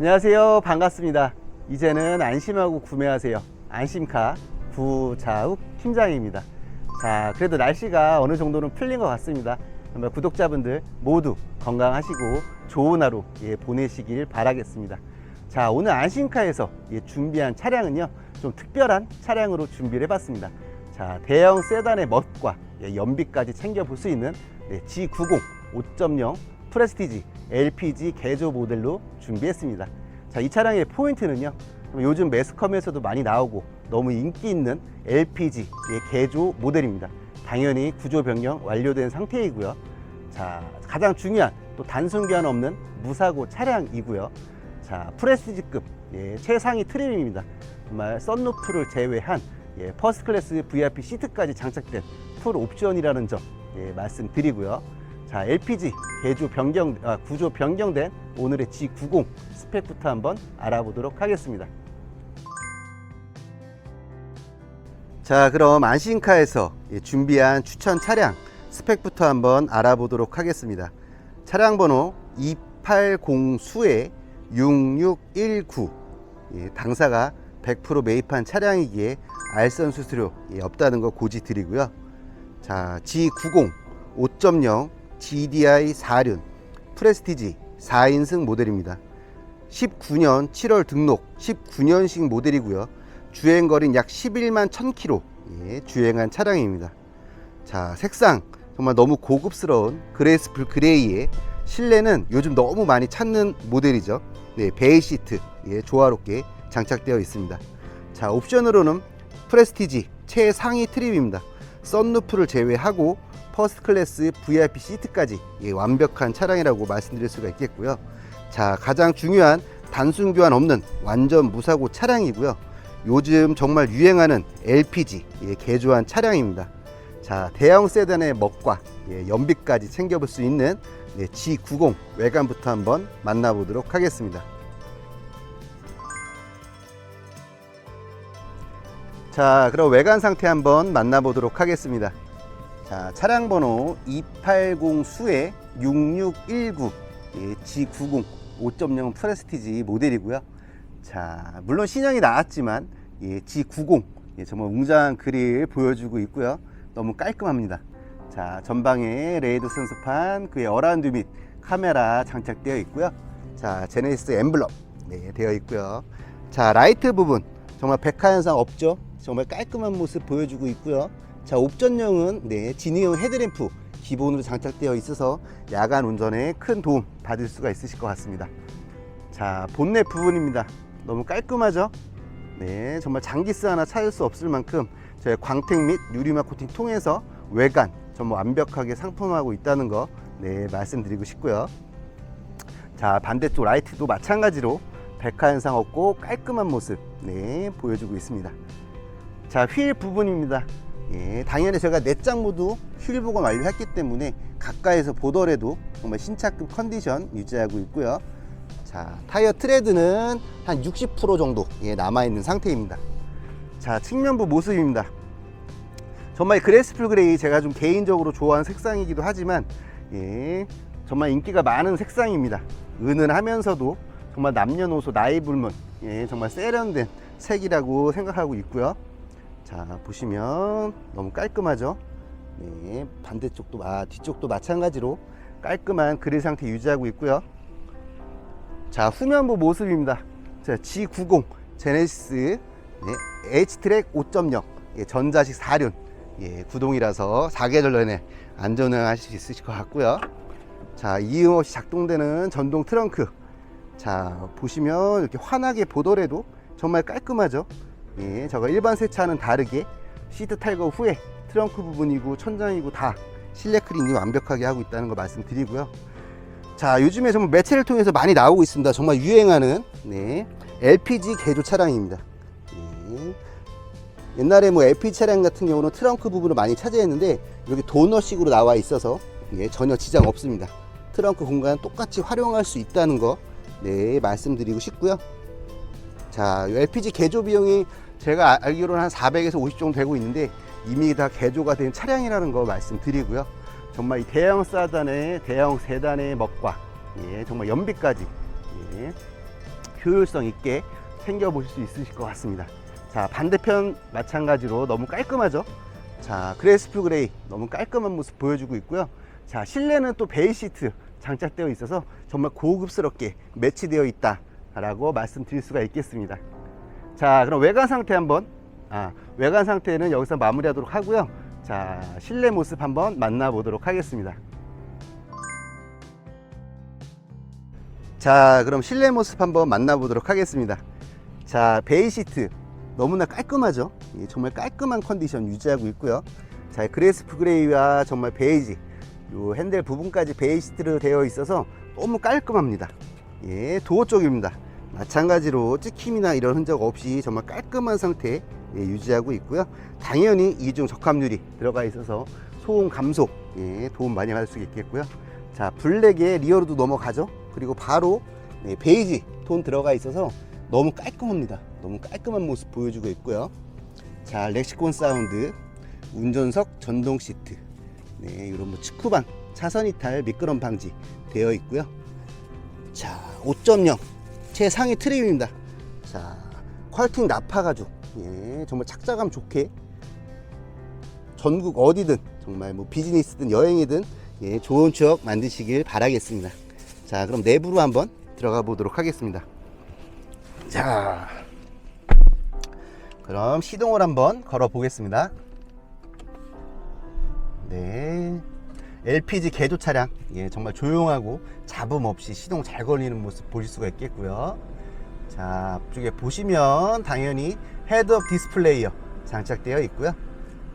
안녕하세요. 반갑습니다. 이제는 안심하고 구매하세요. 안심카 구자욱 팀장입니다. 자, 그래도 날씨가 어느 정도는 풀린 것 같습니다. 구독자분들 모두 건강하시고 좋은 하루 예, 보내시길 바라겠습니다. 자, 오늘 안심카에서 예, 준비한 차량은요, 좀 특별한 차량으로 준비를 해봤습니다. 자, 대형 세단의 멋과 예, 연비까지 챙겨볼 수 있는 네, G90 5.0 프레스티지 LPG 개조 모델로 준비했습니다. 자, 이 차량의 포인트는요. 요즘 매스컴에서도 많이 나오고 너무 인기 있는 LPG 의 개조 모델입니다. 당연히 구조 변경 완료된 상태이고요. 자, 가장 중요한 또 단순 교환 없는 무사고 차량이고요. 자, 프레스티지급 예, 최상위 트림입니다. 정말 썬루프를 제외한 예, 퍼스트 클래스 VIP 시트까지 장착된 풀 옵션이라는 점 예, 말씀드리고요. 자, LPG 개조 변경, 아, 구조 변경된 오늘의 G90 스펙부터 한번 알아보도록 하겠습니다. 자, 그럼 안신카에서 예, 준비한 추천 차량 스펙부터 한번 알아보도록 하겠습니다. 차량 번호 280수의 6619 예, 당사가 100% 매입한 차량이기에 알선 수수료 예, 없다는 거 고지 드리고요. 자, G90 5.0 GDI 4륜 프레스티지 4인승 모델입니다. 19년 7월 등록 19년식 모델이고요. 주행 거리는 약 11만 1000km 예, 주행한 차량입니다. 자, 색상 정말 너무 고급스러운 그레이스풀 그레이에 실내는 요즘 너무 많이 찾는 모델이죠. 네, 베이 시트 예, 조화롭게 장착되어 있습니다. 자, 옵션으로는 프레스티지 최상위 트림입니다. 썬루프를 제외하고 퍼스트 클래스 VIP 시트까지 예, 완벽한 차량이라고 말씀드릴 수가 있겠고요. 자, 가장 중요한 단순 교환 없는 완전 무사고 차량이고요. 요즘 정말 유행하는 LPG 예, 개조한 차량입니다. 자, 대형 세단의 멋과 예, 연비까지 챙겨볼 수 있는 네, G90 외관부터 한번 만나보도록 하겠습니다. 자, 그럼 외관 상태 한번 만나보도록 하겠습니다. 자, 차량 번호 280 수의 6619 예, G90 5.0 프레스티지 모델이고요. 자, 물론 신형이 나왔지만 예, G90 예, 정말 웅장한 그릴 보여주고 있고요. 너무 깔끔합니다. 자, 전방에 레이드 sen서판, 그의 어라운드 및 카메라 장착되어 있고요. 자, 제네시스 엠블럼 네, 되어 있고요. 자, 라이트 부분 정말 백화 현상 없죠? 정말 깔끔한 모습 보여주고 있고요. 자, 옵전용은 네, 진이형 헤드램프 기본으로 장착되어 있어서 야간 운전에 큰 도움 받을 수가 있으실 것 같습니다. 자, 본넷 부분입니다. 너무 깔끔하죠? 네, 정말 장기스 하나 찾을 수 없을 만큼 저희 광택 및 유리막 코팅 통해서 외관 정말 완벽하게 상품화하고 있다는 거 네, 말씀드리고 싶고요. 자, 반대쪽 라이트도 마찬가지로 백화 현상 없고 깔끔한 모습 네, 보여주고 있습니다. 자, 휠 부분입니다. 예, 당연히 제가 네 장 모두 휠 복원 완료했기 때문에 가까이서 보더라도 정말 신차급 컨디션 유지하고 있고요. 자, 타이어 트레드는 한 60% 정도 예, 남아있는 상태입니다. 자, 측면부 모습입니다. 정말 그레스풀 그레이 제가 좀 개인적으로 좋아하는 색상이기도 하지만 예, 정말 인기가 많은 색상입니다. 은은하면서도 정말 남녀노소 나이 불문 예, 정말 세련된 색이라고 생각하고 있고요. 자 보시면 너무 깔끔하죠. 네, 반대쪽도 아 뒤쪽도 마찬가지로 깔끔한 그릴 상태 유지하고 있고요. 자 후면부 모습입니다. 자 G90 제네시스 네, H트랙 5.0 예, 전자식 4륜 예, 구동이라서 4계절 내내 안전운행하실 수 있으실 것 같고요. 자 이음 없이 작동되는 전동 트렁크. 자 보시면 이렇게 환하게 보더라도 정말 깔끔하죠. 예, 저거 일반 세차는 다르게 시트 탈거 후에 트렁크 부분이고 천장이고 다 실내 클린이 완벽하게 하고 있다는 거 말씀드리고요. 자, 요즘에 정말 매체를 통해서 많이 나오고 있습니다. 정말 유행하는 네, LPG 개조 차량입니다. 예. 옛날에 뭐 LPG 차량 같은 경우는 트렁크 부분을 많이 차지했는데 여기 도너식으로 나와 있어서 예, 전혀 지장 없습니다. 트렁크 공간 똑같이 활용할 수 있다는 거 네, 말씀드리고 싶고요. 자, 이 LPG 개조 비용이 제가 아- 알기로는 한 400에서 50 정도 되고 있는데 이미 다 개조가 된 차량이라는 거 말씀드리고요. 정말 이 대형 세단의 대형 세단의 멋과 예, 정말 연비까지 예, 효율성 있게 챙겨 보실 수 있으실 것 같습니다. 자, 반대편 마찬가지로 너무 깔끔하죠? 자, 그레스프 그레이 너무 깔끔한 모습 보여주고 있고요. 자, 실내는 또 베이 시트 장착되어 있어서 정말 고급스럽게 매치되어 있다 라고 말씀드릴 수가 있겠습니다. 자, 그럼 외관 상태 한번 아, 외관 상태는 여기서 마무리하도록 하고요. 자, 실내 모습 한번 만나보도록 하겠습니다. 자, 그럼 실내 모습 한번 만나보도록 하겠습니다. 자, 베이 시트 너무나 깔끔하죠? 예, 정말 깔끔한 컨디션 유지하고 있고요. 자, 그레스프 그레이와 정말 베이지, 요 핸들 부분까지 베이 시트로 되어 있어서 너무 깔끔합니다. 예, 도어 쪽입니다. 마찬가지로 찍힘이나 이런 흔적 없이 정말 깔끔한 상태 예, 유지하고 있고요. 당연히 이중 적합률이 들어가 있어서 소음 감소 예, 도움 많이 받을 수 있겠고요. 자, 블랙에 리어로도 넘어가죠. 그리고 바로 네, 베이지 톤 들어가 있어서 너무 깔끔합니다. 너무 깔끔한 모습 보여주고 있고요. 자, 렉시콘 사운드, 운전석 전동 시트, 네, 이런 뭐 측후방, 차선 이탈, 미끄럼 방지 되어 있고요. 자, 5.0 최상위 트림입니다. 자, 퀄팅 나파 가죽, 예, 정말 착자감 좋게 전국 어디든 정말 뭐 비즈니스든 여행이든 예, 좋은 추억 만드시길 바라겠습니다. 자, 그럼 내부로 한번 들어가 보도록 하겠습니다. 자, 그럼 시동을 한번 걸어 보겠습니다. 네. LPG 개조 차량. 예, 정말 조용하고 잡음 없이 시동 잘 걸리는 모습 보실 수가 있겠고요. 자, 앞쪽에 보시면 당연히 헤드업 디스플레이어 장착되어 있고요.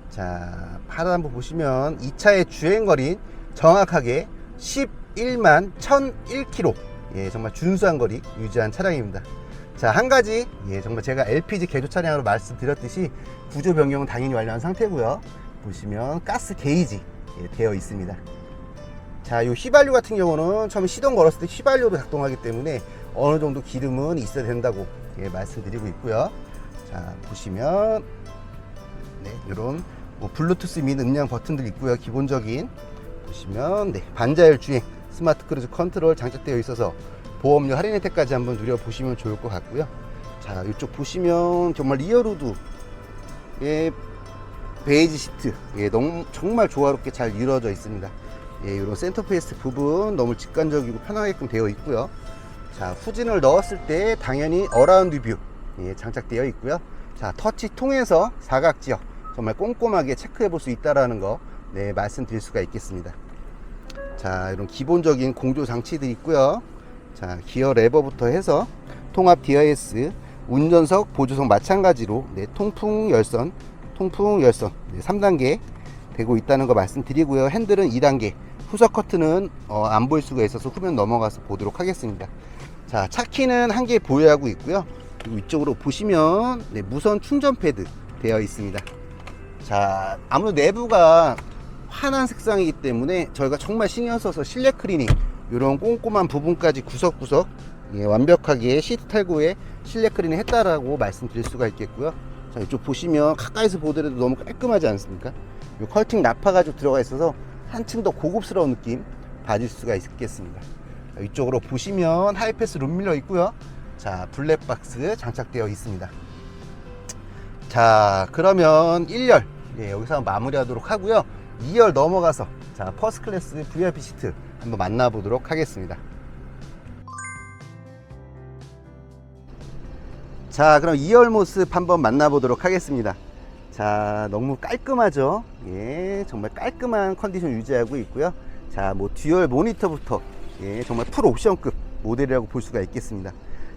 자, 하단 한번 보시면 이 차의 주행거리 정확하게 11만 1001km. 예, 정말 준수한 거리 유지한 차량입니다. 자, 한 가지, 예, 정말 제가 LPG 개조 차량으로 말씀드렸듯이 구조 변경은 당연히 완료한 상태고요. 보시면 가스 게이지 예, 되어 있습니다. 자, 이 휘발유 같은 경우는 처음에 시동 걸었을 때 휘발유로 작동하기 때문에 어느 정도 기름은 있어야 된다고 예, 말씀드리고 있고요. 자, 보시면 네, 이런 뭐 블루투스 및 음량 버튼들 있고요. 기본적인 보시면 네, 반자율 주행 스마트 크루즈 컨트롤 장착되어 있어서 보험료 할인 혜택까지 한번 누려보시면 좋을 것 같고요. 자, 이쪽 보시면 정말 리어로드 예, 베이지 시트 예, 너무 정말 조화롭게 잘 이루어져 있습니다. 예, 이런 센터페이스 부분 너무 직관적이고 편하게끔 되어 있고요. 자, 후진을 넣었을 때 당연히 어라운드 뷰 예, 장착되어 있고요. 자, 터치 통해서 사각 지역 정말 꼼꼼하게 체크해 볼 수 있다라는 거 네, 말씀드릴 수가 있겠습니다. 자, 이런 기본적인 공조 장치들이 있고요. 자, 기어 레버부터 해서 통합 DIS, 운전석, 보조석 마찬가지로 네, 통풍 열선, 통풍 열선 네, 3단계 되고 있다는 거 말씀드리고요. 핸들은 2단계, 후석 커트는 어, 안 보일 수가 있어서 후면 넘어가서 보도록 하겠습니다. 자, 차키는 한 개 보유하고 있고요. 이쪽으로 보시면 네, 무선 충전 패드 되어 있습니다. 자, 아무래도 내부가 환한 색상이기 때문에 저희가 정말 신경 써서 실내 클리닝 이런 꼼꼼한 부분까지 구석구석 예, 완벽하게 시트 탈구에 실내 클리닝 했다라고 말씀드릴 수가 있겠고요. 자, 이쪽 보시면 가까이서 보더라도 너무 깔끔하지 않습니까? 이 컬팅 나파 가죽 들어가 있어서 한층 더 고급스러운 느낌 받을 수가 있겠습니다. 자, 이쪽으로 보시면 하이패스 룸밀러 있고요. 자, 블랙박스 장착되어 있습니다. 자, 그러면 1열 예, 여기서 마무리하도록 하고요. 2열 넘어가서 자, 퍼스트 클래스 VIP 시트 한번 만나보도록 하겠습니다. 자, 그럼 2열 모습 한번 만나보도록 하겠습니다. 자, 너무 깔끔하죠? 예, 정말 깔끔한 컨디션 유지하고 있고요. 자, 뭐 듀얼 모니터부터 예, 정말 풀 옵션급 모델이라고 볼 수가 있겠습니다.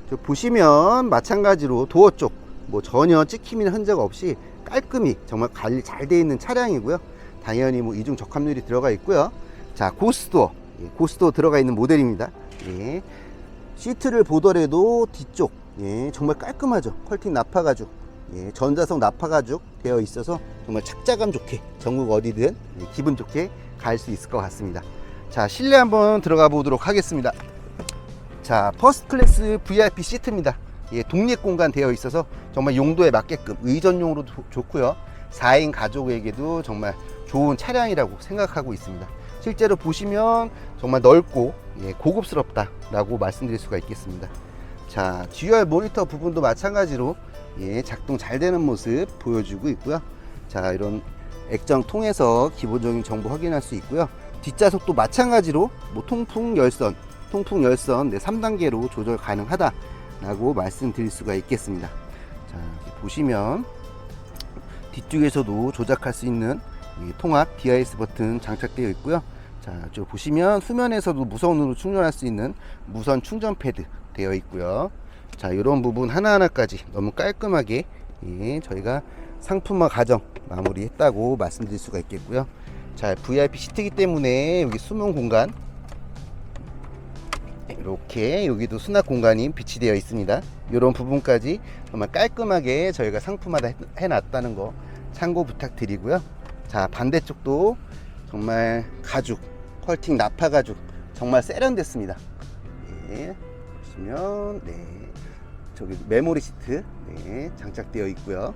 저 보시면 마찬가지로 도어 쪽 뭐 전혀 찍힘이나 흔적 없이 깔끔히 정말 관리 잘 돼 있는 차량이고요. 당연히 뭐 이중 적합률이 들어가 있고요. 자, 고스도어, 예, 고스도어 들어가 있는 모델입니다. 예. 시트를 보더라도 뒤쪽 예, 정말 깔끔하죠. 컬팅 나파 가죽, 예, 전자석 나파 가죽 되어 있어서 정말 착자감 좋게 전국 어디든 예, 기분 좋게 갈 수 있을 것 같습니다. 자, 실내 한번 들어가 보도록 하겠습니다. 자, 퍼스트 클래스 VIP 시트입니다. 예, 독립 공간 되어 있어서 정말 용도에 맞게끔 의전용으로 도- 좋고요. 4인 가족에게도 정말 좋은 차량이라고 생각하고 있습니다. 실제로 보시면 정말 넓고 예, 고급스럽다라고 말씀드릴 수가 있겠습니다. 자, 듀얼 모니터 부분도 마찬가지로 예, 작동 잘 되는 모습 보여주고 있고요. 자, 이런 액정 통해서 기본적인 정보 확인할 수 있고요. 뒷좌석도 마찬가지로 뭐 통풍 열선, 통풍 열선 네, 3단계로 조절 가능하다라고 말씀드릴 수가 있겠습니다. 자, 보시면 뒤쪽에서도 조작할 수 있는 이 통합 DIS 버튼 장착되어 있고요. 자, 저 보시면 수면에서도 무선으로 충전할 수 있는 무선 충전 패드 되어 있고요. 자, 이런 부분 하나하나까지 너무 깔끔하게 예, 저희가 상품화 과정 마무리했다고 말씀드릴 수가 있겠고요. 자, VIP 시트이기 때문에 여기 수면 공간 이렇게 여기도 수납 공간이 비치되어 있습니다. 이런 부분까지 정말 깔끔하게 저희가 상품화다 해- 해놨다는 거 참고 부탁드리고요. 자 반대쪽도 정말 가죽 컬팅 나파 가죽 정말 세련됐습니다. 네, 보시면 네 저기 메모리 시트 네, 장착되어 있고요.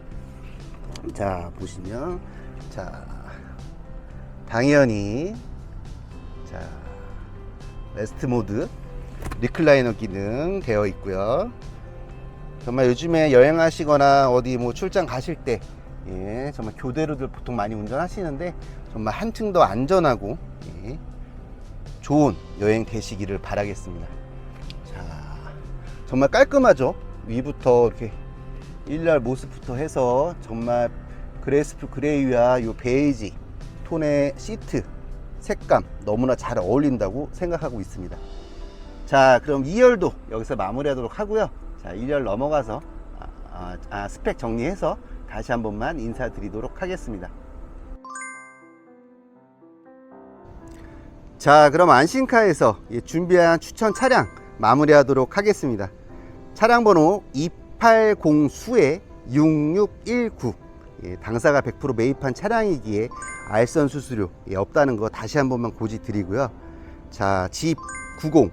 자 보시면 자 당연히 자 레스트 모드 리클라이너 기능 되어 있고요. 정말 요즘에 여행하시거나 어디 뭐 출장 가실 때 예, 정말 교대로들 보통 많이 운전하시는데 정말 한층 더 안전하고 예, 좋은 여행 되시기를 바라겠습니다. 자, 정말 깔끔하죠? 위부터 이렇게 일날 모습부터 해서 정말 그레이스풀 그레이와 요 베이지 톤의 시트 색감 너무나 잘 어울린다고 생각하고 있습니다. 자, 그럼 2열도 여기서 마무리하도록 하고요. 자, 1열 넘어가서 아, 아, 아, 스펙 정리해서 다시 한 번만 인사드리도록 하겠습니다. 자, 그럼 안신카에서 예, 준비한 추천 차량 마무리하도록 하겠습니다. 차량 번호 280수에 6619 예, 당사가 100% 매입한 차량이기에 알선 수수료 예, 없다는 거 다시 한 번만 고지 드리고요. 자, 집 90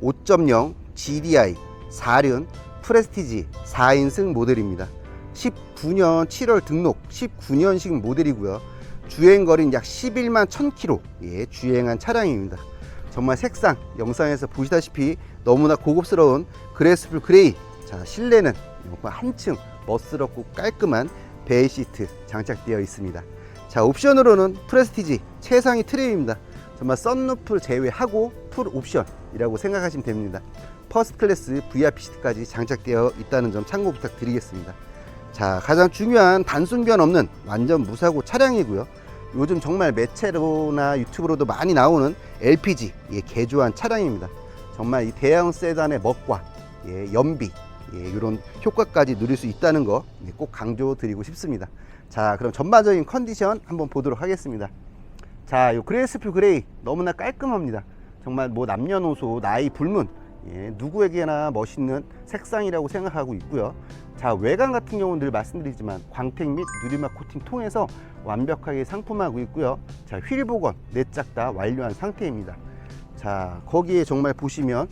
5.0 GDI 4륜 프레스티지 4인승 모델입니다. 19년 7월 등록 19년식 모델이고요. 주행 거리는 약 11만 1000km 예, 주행한 차량입니다. 정말 색상 영상에서 보시다시피 너무나 고급스러운 그레스풀 그레이 자 실내는 한층 멋스럽고 깔끔한 베이 시트 장착되어 있습니다. 자 옵션으로는 프레스티지 최상위 트림입니다. 정말 썬루프를 제외하고 풀 옵션이라고 생각하시면 됩니다. 퍼스트 클래스 VIP 시트까지 장착되어 있다는 점 참고 부탁드리겠습니다. 자 가장 중요한 단순변 없는 완전 무사고 차량이고요. 요즘 정말 매체로나 유튜브로도 많이 나오는 LPG 예, 개조한 차량입니다. 정말 이 대형 세단의 멋과 예, 연비 예, 이런 효과까지 누릴 수 있다는 거 꼭 강조드리고 싶습니다. 자 그럼 전반적인 컨디션 한번 보도록 하겠습니다. 자, 요 그레이스풀 그레이 너무나 깔끔합니다. 정말 뭐 남녀노소 나이 불문 예, 누구에게나 멋있는 색상이라고 생각하고 있고요. 자, 외관 같은 경우는 늘 말씀드리지만 광택 및 누리막 코팅 통해서 완벽하게 상품하고 있고요. 자, 휠 복원 네짝다 완료한 상태입니다. 자, 거기에 정말 보시면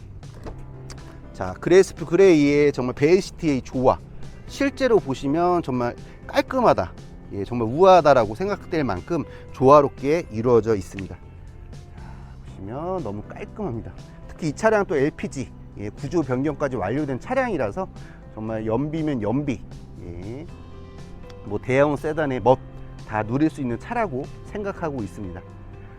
자, 그레이스풀 그레이의 정말 베이시티의 조화 실제로 보시면 정말 깔끔하다. 예, 정말 우아하다라고 생각될 만큼 조화롭게 이루어져 있습니다. 자, 보시면 너무 깔끔합니다. 특히 이 차량 또 LPG 예, 구조 변경까지 완료된 차량이라서 정말 연비면 연비, 예, 뭐 대형 세단의 멋 다 누릴 수 있는 차라고 생각하고 있습니다.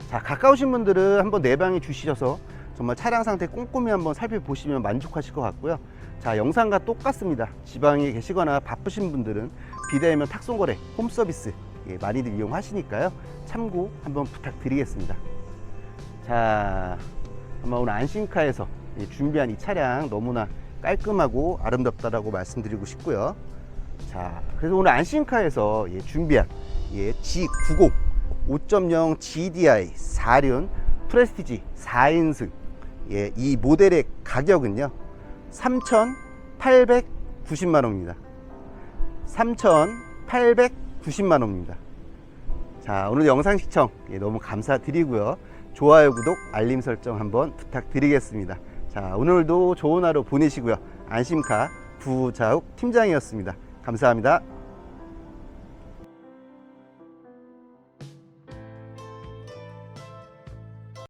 자, 가까우신 분들은 한번 내방에 주시셔서 정말 차량 상태 꼼꼼히 한번 살펴보시면 만족하실 것 같고요. 자, 영상과 똑같습니다. 지방에 계시거나 바쁘신 분들은 비대면 탁송거래, 홈서비스 예, 많이들 이용하시니까요. 참고 한번 부탁드리겠습니다. 자, 아마 오늘 안심카에서 예, 준비한 이 차량 너무나 깔끔하고 아름답다라고 말씀드리고 싶고요. 자, 그래서 오늘 안심카에서 예, 준비한 예, G90 5.0 GDI 4륜 프레스티지 4인승 예, 이 모델의 가격은요 3,890만 원입니다. 3,890만 원입니다. 자, 오늘 영상 시청 예, 너무 감사드리고요. 좋아요, 구독, 알림 설정 한번 부탁드리겠습니다. 자, 오늘도 좋은 하루 보내시고요. 안심카 부자욱 팀장이었습니다. 감사합니다.